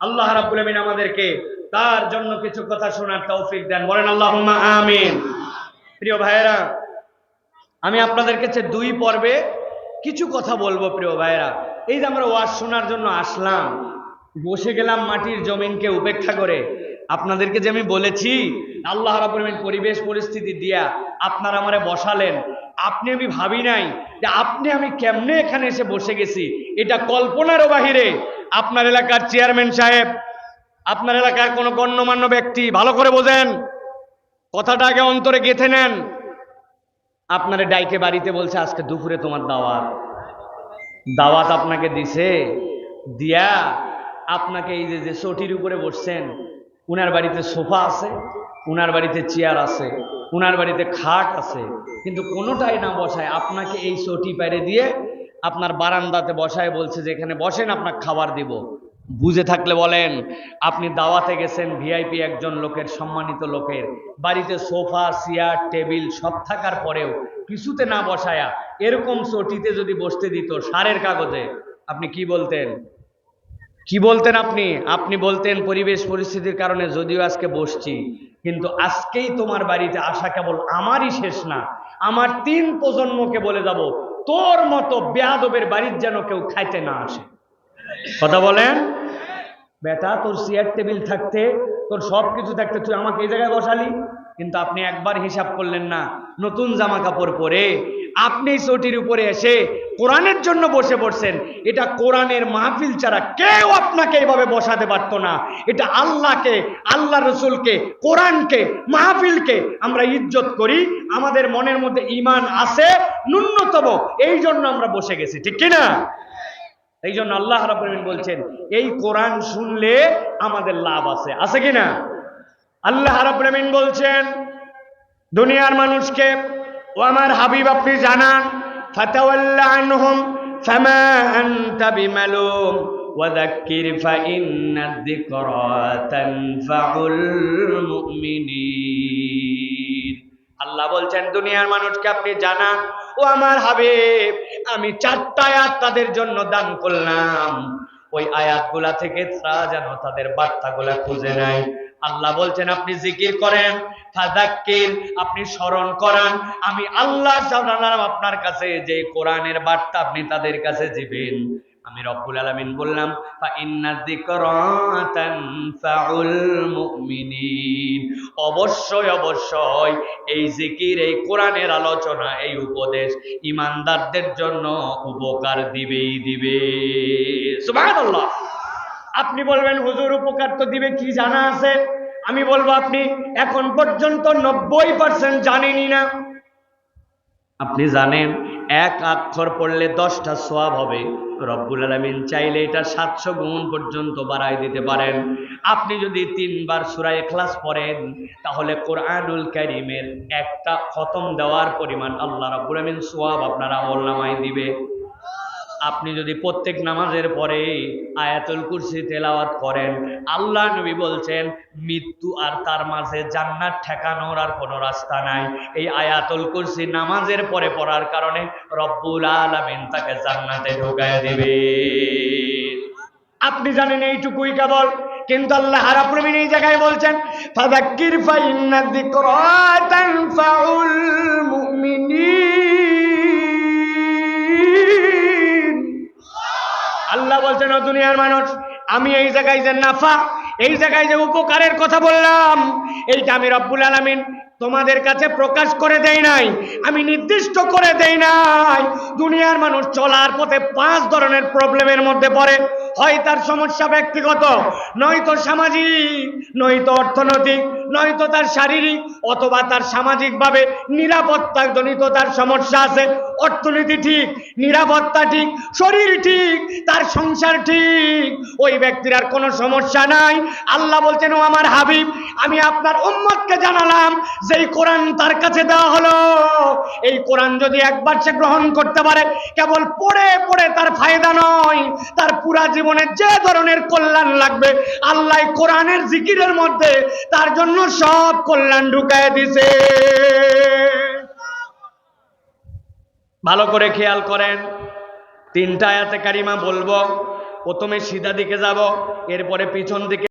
আল্লাহ আমিন আমাদেরকে তার জন্য কিছু কথা শোনার তৌফিক দেন। বলেন আল্লাহুম্মা আমিন। প্রিয় ভাইয়েরা, আমি আপনাদের কাছে দুই পর্বে কিছু কথা বলব প্রিয় ভাইয়েরা। এই যে আমরা ওয়াজ শোনার জন্য আসলাম, বসে গেলাম মাটির জমিনকে উপেক্ষা করে। আপনাদেরকে যে আমি বলেছি, আল্লাহ রাব্বুল পরিবেশ পরিস্থিতি দিয়া আপনারা আমারে বসালেন। আপনি আমি ভাবি নাই যে আপনি আমি কেমনে এখানে এসে বসে গেছি। এটা কল্পনারও বাহিরে। আপনার এলাকার চেয়ারম্যান সাহেব, আপনার এলাকার কোনো গণ্যমান্য ব্যক্তি, ভালো করে বোঝেন। কথাটা আগে অন্তরে গেঁথে নেন। আপনারে ডাইকে বাড়িতে বলছে, আজকে দুপুরে তোমার দাওয়াত। দাওয়াত আপনাকে দিছে। দিয়া আপনাকে এই যে যে চটির উপরে বসছেন, উনার বাড়িতে সোফা আছে, উনার বাড়িতে চেয়ার আছে, উনার বাড়িতে খাট আছে, কিন্তু কোনোটাই না বসায়। আপনাকে এই চটি পেরে দিয়ে আপনার বারান্দাতে বসায় বলছে যে, এখানে বসেন আপনার খাবার দিব। বুঝে থাকলে বলেন, আপনি দাওয়াতে গেছেন ভিআইপি একজন লোকের, সম্মানিত লোকের। বাড়িতে সোফা, চেয়ার, টেবিল সব থাকার পরেও কিছুতে না বসায়া এরকম চটিতে যদি বসতে দিত সারের কাগজে, আপনি কি বলতেন? কি বলতেন আপনি? আপনি বলতেন, পরিবেশ পরিস্থিতির কারণে যদিও আজকে বসছি, কিন্তু আজকেই তোমার বাড়িতে আসা কেবল আমারই শেষ না। আমার তিন প্রজন্মকে বলে যাব তোর মতো বেয়াদবের বাড়ির যেন কেউ খাইতে না আসে। কথা বলেন? বেটা, তোর চেয়ার টেবিল থাকতে, তোর সব কিছু থাকতে, তুই আমাকে এই জায়গায় বসালি? কিন্তু আপনি একবার হিসাব করলেন না, নতুন জামা কাপড় পরে আপনি চটির উপরে এসে কোরআনের জন্য বসে পড়ছেন। এটা কোরআনের মাহফিল ছাড়া কেউ আপনাকে এইভাবে বসাতে পারতো না। এটা আল্লাহকে আল্লাহ রসুলকে, কোরআনকে, মাহফিলকে আমরা ইজ্জত করি। আমাদের মনের মধ্যে ইমান আছে, ন্যূনতম। এই জন্য আমরা বসে গেছি, ঠিক কিনা এই জন্য আল্লাহ রাবুল বলছেন, এই কোরআন শুনলে আমাদের লাভ আছে। আছে কি না? আল্লাহ রাবুল বলছেন, দুনিয়ার মানুষকে, ও আমার হাবিব, আপনি জানান আল্লাহ বলছেন, দুনিয়ার মানুষকে আপনি জানান, ও আমার হাবিব, আমি চারটা আয়াত তাদের জন্য দান করলাম। ওই আয়াতগুলা থেকে তারা যেন তাদের বার্তাগুলা খুঁজে নেয়। আল্লাহ বলছেন, আপনি জিকির করেন ফাদাক্কির আপনি স্মরণ করান। আমি আল্লাহ জানালাম আপনার কাছে যে কোরআনের বার্তা আপনি তাদের কাছে দিবেন। আমি রব্বুল আলামিন বললাম, ফা ইন্না তানফাউল মুমিনিন। অবশ্যই অবশ্যই এই জিকির, এই কোরআনের আলোচনা, এই উপদেশ ইমানদারদের জন্য উপকার দিবেই দিবে। সুবহানাল্লাহ। আপনি বলবেন, হুজুর, উপকার তো দিবে, কি জানা আছে? আমি বলব, আপনি এখন পর্যন্ত নব্বই পার্সেন্ট জানেনই না। আপনি জানেন, এক অক্ষর পড়লে দশটা সোয়াব হবে। রব্বুল আলমিন চাইলে এটা সাতশো গুণ পর্যন্ত বাড়াই দিতে পারেন। আপনি যদি তিনবার সুরায় ক্লাস পড়েন, তাহলে কোরআনুল করিমের একটা খতম দেওয়ার পরিমাণ আল্লাহ রব্বুল আলমিন সোয়াব আপনারা নামাই দিবে। আপনি যদি প্রত্যেক নামাজের পরে আয়াতুল কুরসি তেলাওয়াত করেন, আল্লাহ নবী বলছেন, মৃত্যু আর তার মাঝে জান্নাত ঠেকানোর আর কোনো রাস্তা নাই। এই আয়াতুল কুরসি নামাজের পরে পড়ার কারণে রব্বুল আলামিন তাকে জান্নাতে ঢোকায় দিবে। আপনি জানেন এইটুকুই কেবল, কিন্তু আল্লাহ আমিন এই জায়গায় বলছেন, ফাযাক্কির ফাইন্না যিকরা তানফাউল মুমিনিন। বলছেন দুনিয়ার মানুষ আমি এই জায়গায় যে নাফা এই জায়গায় যে উপকারের কথা বললাম এইটা আমি রব্বুল আলামিন তোমাদের কাছে প্রকাশ করে দেই নাই, আমি নির্দিষ্ট করে দেই নাই। দুনিয়ার মানুষ চলার পথে পাঁচ ধরনের প্রবলেমের মধ্যে পড়ে। হয় তার সমস্যা ব্যক্তিগত, নয়তো সামাজিক, নয়তো অর্থনৈতিক, নয়তো তার শারীরিক, অথবা তার সামাজিকভাবে নিরাপত্তা জনিত তার সমস্যা আছে। অর্থনীতি ঠিক, নিরাপত্তা ঠিক, শরীর ঠিক, তার সংসার ঠিক। ওই ব্যক্তির আর কোনো সমস্যা নাই। আল্লাহ বলছেন, ও আমার হাবিব, আমি আপনার উম্মতকে জানালাম যে এই কোরআন তার কাছে দেওয়া হলো। এই কোরআন যদি একবার সে গ্রহণ করতে পারে, কেবল পড়ে পড়ে তার ফায়দা নয়। তার পুরা জীবনে যে ধরনের কল্যাণ লাগবে, আল্লাহ কোরআনের জিকিরের মধ্যে তার জন্য সব কল্যাণ ঢুকায় দিছে। ভালো করে খেয়াল করেন। তিনটা আয়াতে কারিমা বলব। প্রথমে সিধা দিকে যাব, এরপরে পিছন দিকে